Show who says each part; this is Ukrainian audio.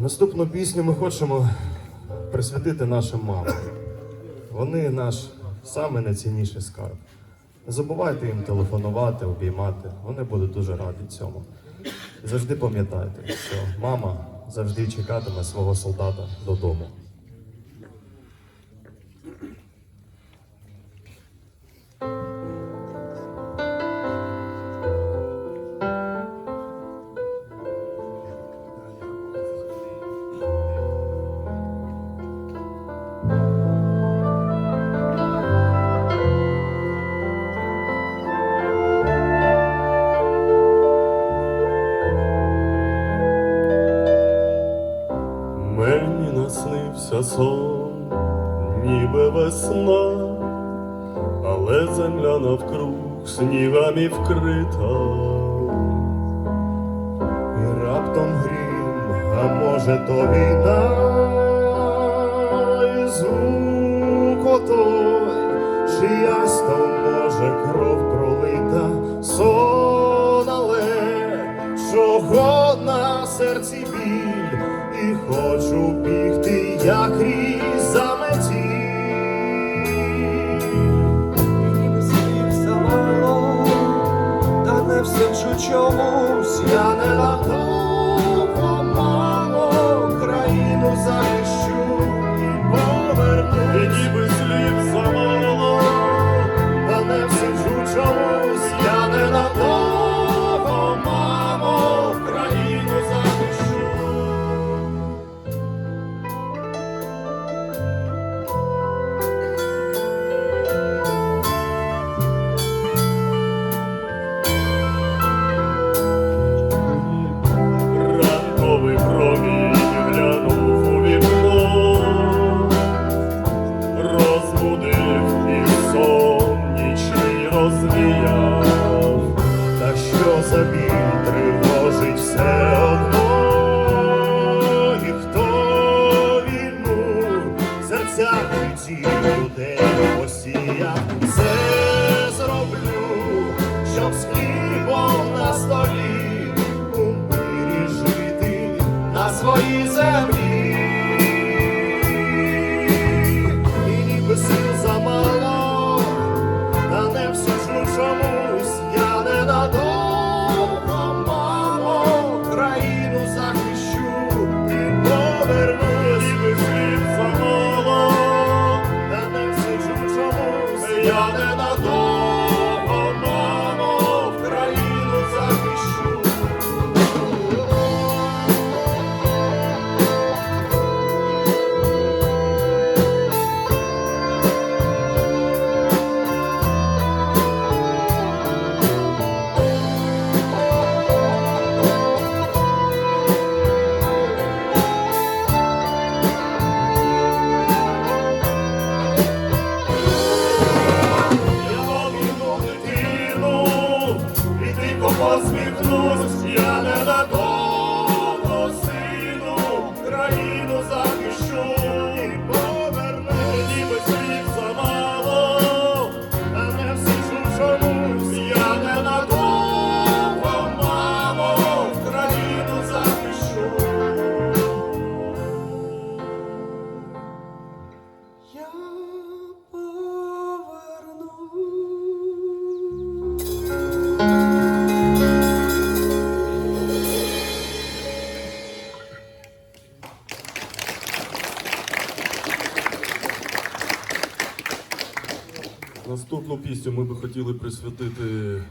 Speaker 1: Наступну пісню ми хочемо присвятити нашим мамам. Вони наш саме найцінніший скарб. Не забувайте їм телефонувати, обіймати. Вони будуть дуже раді цьому. І завжди пам'ятайте, що мама завжди чекатиме свого солдата додому. Мені наснився сон, ніби весна, але земля навкруг снігами вкрита. І раптом грім, а може то війна, і звук отой, чиясь то може кров пролита, сон, але чого на серці і хочу бігти, як різ заметі.
Speaker 2: Ніби слів та не все чу чомусь я
Speaker 1: не надовго, посіяв, все зроблю, щоб з хлібом на столі у мирі жити на своїй землі. Я не надовго,
Speaker 2: Russia.
Speaker 3: Наступну пісню ми би хотіли присвятити